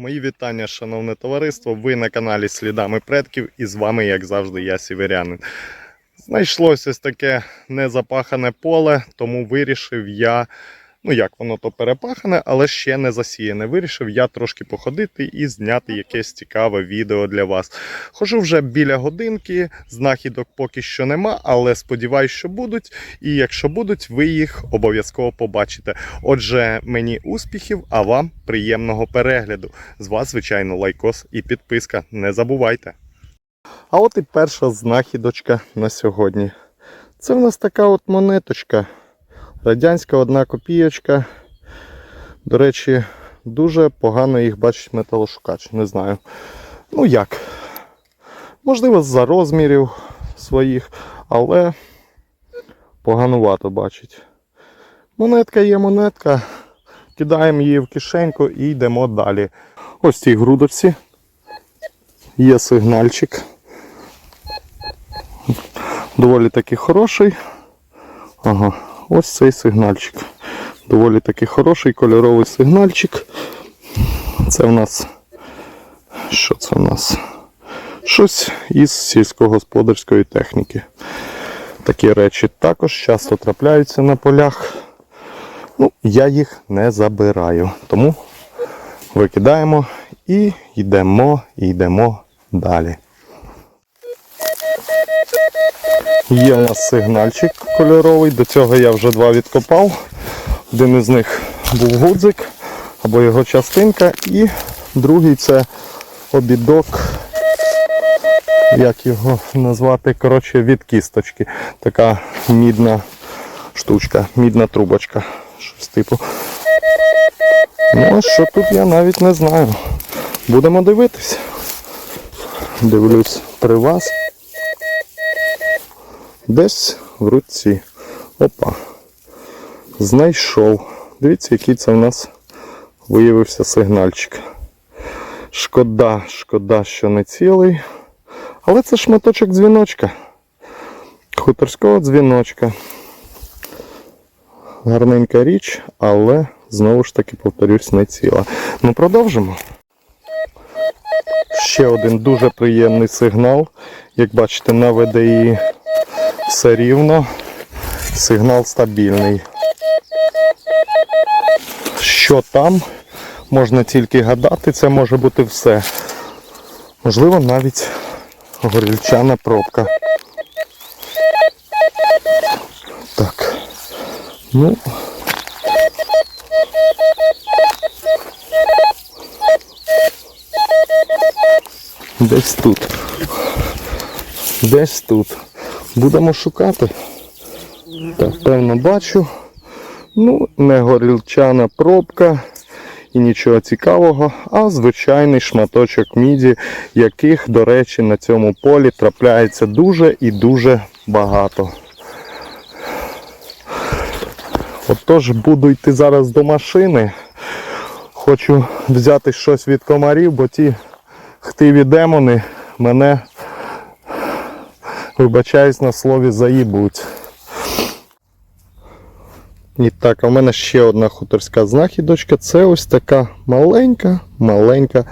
Мої вітання, шановне товариство. Ви на каналі Слідами предків і з вами, як завжди, я Сіверянин. Знайшлося ось таке незапахане поле, тому вирішив я, ну як воно то перепахане, але ще не засіяне. Вирішив я трошки походити і зняти якесь цікаве відео для вас. Хожу вже біля годинки, знахідок поки що нема, але сподіваюсь, що будуть. І якщо будуть, ви їх обов'язково побачите. Отже, мені успіхів, а вам приємного перегляду. З вас, звичайно, лайкос і підписка. Не забувайте. А от і перша знахідочка на сьогодні. Це в нас така от монеточка. Радянська одна копійочка. До речі, дуже погано їх бачить металошукач. Не знаю. Ну як? Можливо, за розмірів своїх, але поганувато бачить. Монетка є монетка. Кидаємо її в кишеньку і йдемо далі. Ось цій грудочці є сигнальчик. Доволі таки хороший. Ага, ось цей сигнальчик. Доволі таки хороший кольоровий сигнальчик. Це в нас. Що це в нас? Щось із сільськогосподарської техніки. Такі речі також часто трапляються на полях. Ну, я їх не забираю. Тому викидаємо і йдемо, і йдемо далі. Є у нас сигнальчик кольоровий, до цього я вже два відкопав. Один із них був гудзик або його частинка, і другий це обідок, як його назвати, коротше, від кісточки. Така мідна штучка, мідна трубочка. Щось типу. Ну, що тут я навіть не знаю. Будемо дивитись. Дивлюсь при вас. Десь в руці. Опа. Знайшов. Дивіться, який це в нас виявився сигнальчик. Шкода, шкода, що не цілий. Але це шматочок дзвіночка. Хуторського дзвіночка. Гарненька річ, але знову ж таки, повторюсь, не ціла. Ну продовжимо. Ще один дуже приємний сигнал. Як бачите, на VDI все рівно. Сигнал стабільний. Що там? Можна тільки гадати, це може бути все. Можливо, навіть горільчана пробка. Так. Ну. Десь тут. Десь тут. Будемо шукати. Так, певно бачу. Ну, не горілчана пробка і нічого цікавого, а звичайний шматочок міді, яких, до речі, на цьому полі трапляється дуже і дуже багато. Отож буду йти зараз до машини. Хочу взяти щось від комарів, бо ті хтиві демони мене, вибачаюсь на слові, заїбуть. І так, а в мене ще одна хуторська знахідочка. Це ось така маленька, маленька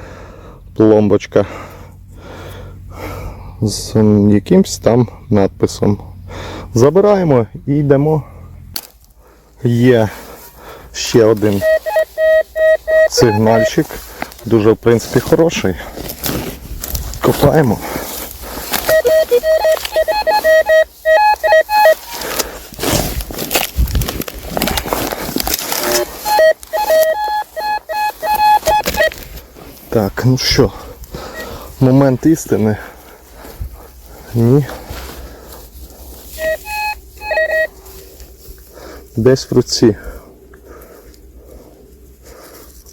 пломбочка. З якимсь там надписом. Забираємо і йдемо. Є ще один сигнальчик. Дуже, в принципі, хороший. Копаємо. Так, ну що, момент істини. Ні. Десь в руці.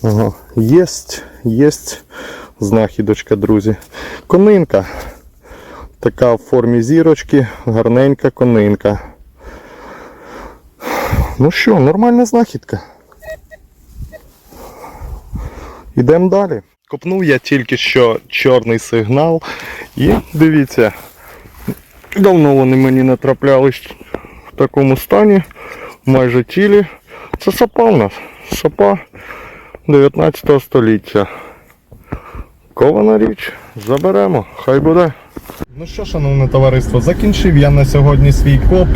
Ага, єсть, єсть знахідочка, друзі. Конинка. Така в формі зірочки, гарненька конинка. Ну що, нормальна знахідка. Йдемо далі. Копнув я тільки що чорний сигнал. І дивіться, давно вони мені не траплялись в такому стані, майже тілі. Це сапа у нас. Сапа 19 століття. Кована річ, заберемо, хай буде. Ну що, шановне товариство, закінчив я на сьогодні свій коп.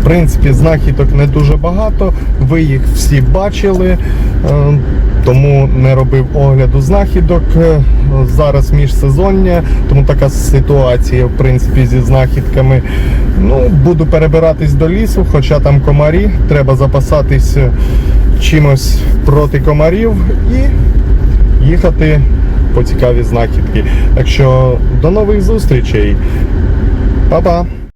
В принципі, знахідок не дуже багато. Ви їх всі бачили, е, тому не робив огляду знахідок. Е, Зараз міжсезоння, тому така ситуація, в принципі, зі знахідками. Ну, буду перебиратись до лісу, хоча там комарі, треба запасатись е, чимось проти комарів і їхати по цікаві знахідки. Так що до нових зустрічей. Па-па!